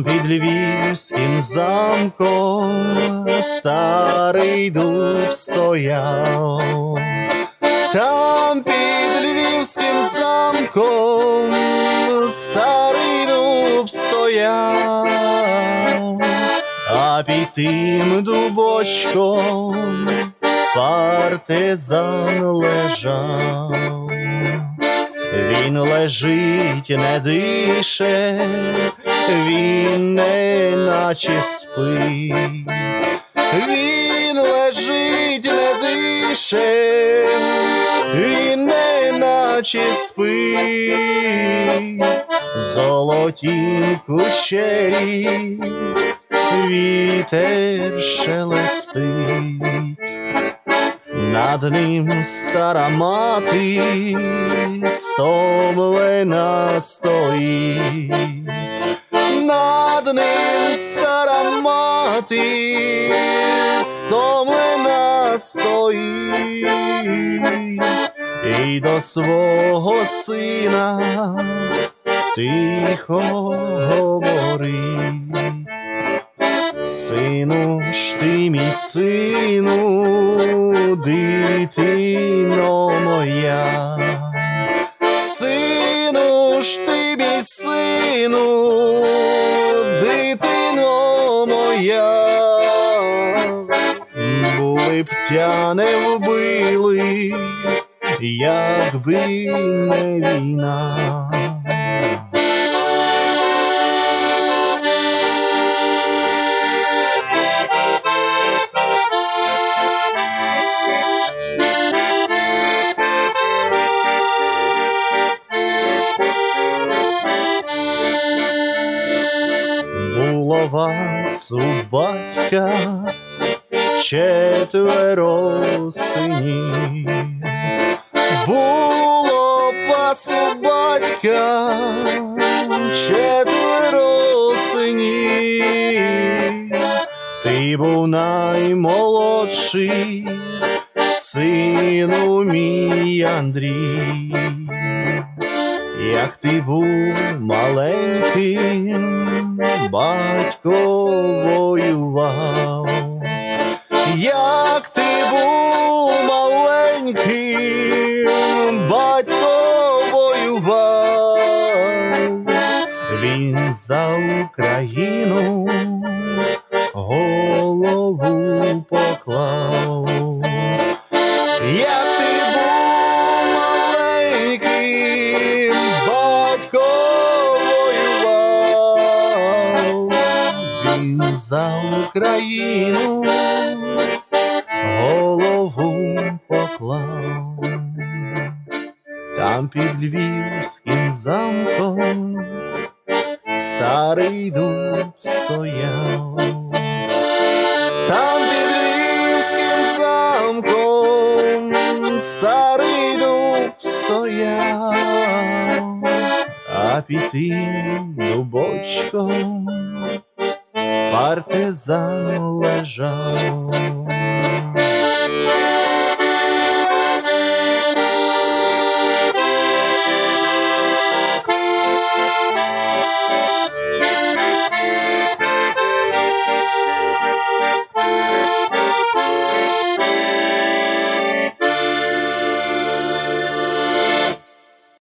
Львівським замком старий дуб стояв, там під Львівським замком старий дуб стояв, а під тим дубочком партизан лежав. Він лежить, не дише, він не наче спить. Він лежить, не дише, він не наче спить. Золоті кучері, вітер шелестить. Над ним стара мати стомлена стоїть, над ним стара мати стомлена стоїть, і до свого сина тихо говорить. Сину ж ти мій сину, дитино моя, сину, дитино моя, були б тя не вбили, якби не війна. У батька четверо синів. Було вас у батька четверо синів. Ти був наймолодший, сину мій Андрій. Як ти був маленьким, батько воював, як ти був маленьким, батько воював, він за Україну за Україну голову поклав. Там під Львівським замком старий дуб стояв. Там під Львівським замком старий дуб стояв, а під тим дубочком партизан лежав.